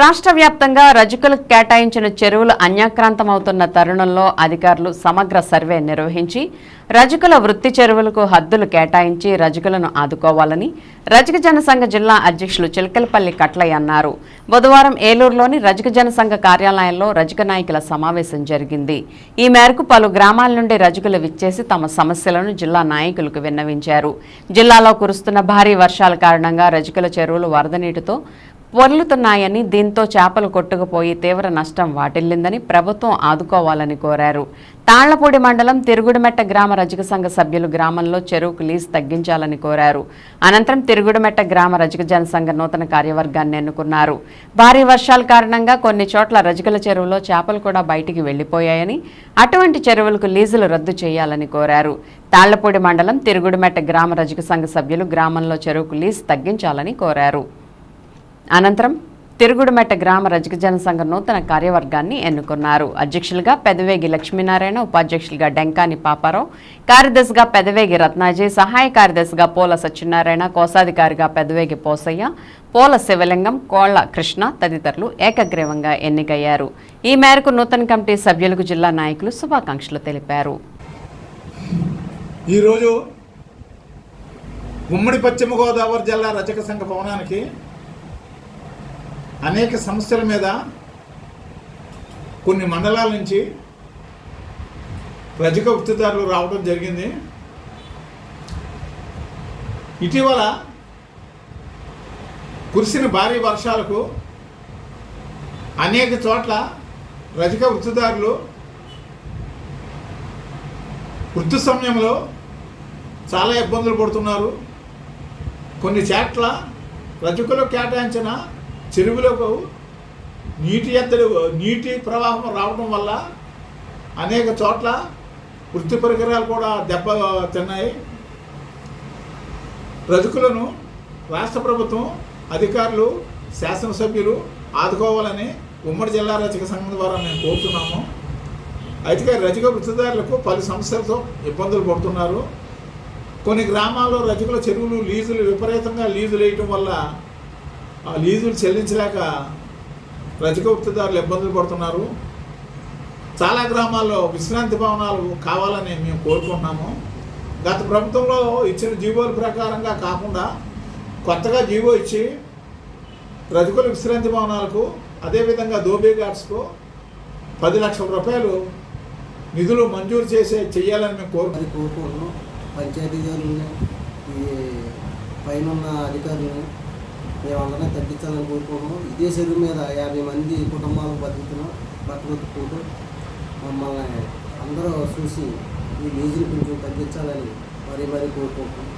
రాష్ట్ర వ్యాప్తంగా రజకులకు కేటాయించిన చెరువులు అన్యాక్రాంతమవుతున్న తరుణంలో అధికారులు సమగ్ర సర్వే నిర్వహించి రజకుల వృత్తి చెరువులకు హద్దులు కేటాయించి రజకులను ఆదుకోవాలని రజక జనసంఘ జిల్లా అధ్యక్షులు చిలకలపల్లి కట్లయ్య అన్నారు. బుధవారం ఏలూరులోని రజక జనసంఘ కార్యాలయంలో రజక నాయకుల సమావేశం జరిగింది. ఈ మేరకు పలు గ్రామాల నుండి రజకులు విచ్చేసి తమ సమస్యలను జిల్లా నాయకులకు విన్నవించారు. జిల్లాలో కురుస్తున్న భారీ వర్షాల కారణంగా రజకుల చెరువులు వరద నీటితో పొర్లుతున్నాయని దీంతో చేపలు కొట్టుకుపోయి తీవ్ర నష్టం వాటిల్లిందని ప్రభుత్వం ఆదుకోవాలని కోరారు. తాళ్ళపూడి మండలం తిరుగుడుమెట్ట గ్రామ రజక సంఘ సభ్యులు గ్రామంలో చెరువుకు లీజ్ తగ్గించాలని కోరారు. అనంతరం తిరుగుడుమెట్ట గ్రామ రజక జనసంఘ నూతన కార్యవర్గాన్ని ఎన్నుకున్నారు. భారీ వర్షాల కారణంగా కొన్ని చోట్ల రజకల చెరువులో చేపలు కూడా బయటికి వెళ్ళిపోయాయని అటువంటి చెరువులకు లీజులు రద్దు చేయాలని కోరారు. తాళ్ళపూడి మండలం తిరుగుడుమెట్ట గ్రామ రజక సంఘ సభ్యులు గ్రామంలో చెరువుకు లీజ్ తగ్గించాలని కోరారు. అనంతరం తిరుగుడుమెట్ట గ్రామ రజక జనసంఘ నూతన కార్యవర్గాన్ని ఎన్నుకున్నారు. అధ్యక్షులుగా పెదవేగి లక్ష్మీనారాయణ ఉపాధ్యక్షులుగా డెంకాని పాపారావు కార్యదర్శిగా పెదవేగి రత్నాజీ సహాయ కార్యదర్శిగా పోల సత్యనారాయణ కోశాధికారిగా పెదవేగి పోసయ్య పోల శివలింగం కోళ్ళ కృష్ణ తదితరులు ఏకగ్రీవంగా ఎన్నికయ్యారు. ఈ మేరకు నూతన కమిటీ సభ్యులకు జిల్లా నాయకులు శుభాకాంక్షలు తెలిపారు. ఈరోజు ఉమ్మడి పశ్చిమ గోదావరి జిల్లా రచక సంఘ భవనానికి అనేక సమస్యల మీద కొన్ని మండలాల నుంచి రజక వృత్తిదారులు రావడం జరిగింది. ఇటీవల కురిసిన భారీ వర్షాలకు అనేక చోట్ల రజక వృత్తిదారులు వృత్తి సమయంలో చాలా ఇబ్బందులు పడుతున్నారు. కొన్ని చోట్ల రజకులు కేటాయించిన చెరువులకు నీటి ఎత్తడి నీటి ప్రవాహం రావడం వల్ల అనేక చోట్ల వృత్తి పరికరాలు కూడా దెబ్బ తిన్నాయి. రజకులను రాష్ట్ర ప్రభుత్వం అధికారులు శాసనసభ్యులు ఆదుకోవాలని ఉమ్మడి జిల్లా రజక సంఘం ద్వారా మేము కోరుతున్నాము. అయితే రజక వృత్తిదారులకు పలు సమస్యలతో ఇబ్బందులు పడుతున్నారు. కొన్ని గ్రామాల్లో రజకుల చెరువులు లీజులు విపరీతంగా లీజులు వేయటం వల్ల ఆ లీజులు చెల్లించలేక రజక ఇబ్బందులు పడుతున్నారు. చాలా గ్రామాల్లో విశ్రాంతి భవనాలు కావాలని మేము కోరుకుంటున్నాము. గత ప్రభుత్వంలో ఇచ్చిన జీవోల ప్రకారంగా కాకుండా కొత్తగా జీవో ఇచ్చి రజకుల విశ్రాంతి భవనాలకు అదేవిధంగా దోబీ గార్డ్స్కు పది లక్షల రూపాయలు నిధులు మంజూరు చేసే చెయ్యాలని మేము కోరు కోరుకుంటున్నాం. పంచాయతీ గారులని ఈ పైన అధికారులు మేము మేమందరం తగ్గించాలని కోరుకుంటున్నాం. ఇదే చెరువు మీద యాభై మంది కుటుంబాలు బతుకుతున్నాం. బతుకుతుకుంటూ మమ్మల్ని అందరూ చూసి ఈ లీజులు కొంచెం తగ్గించాలని మరీ మరీ కోరుకుంటున్నాం.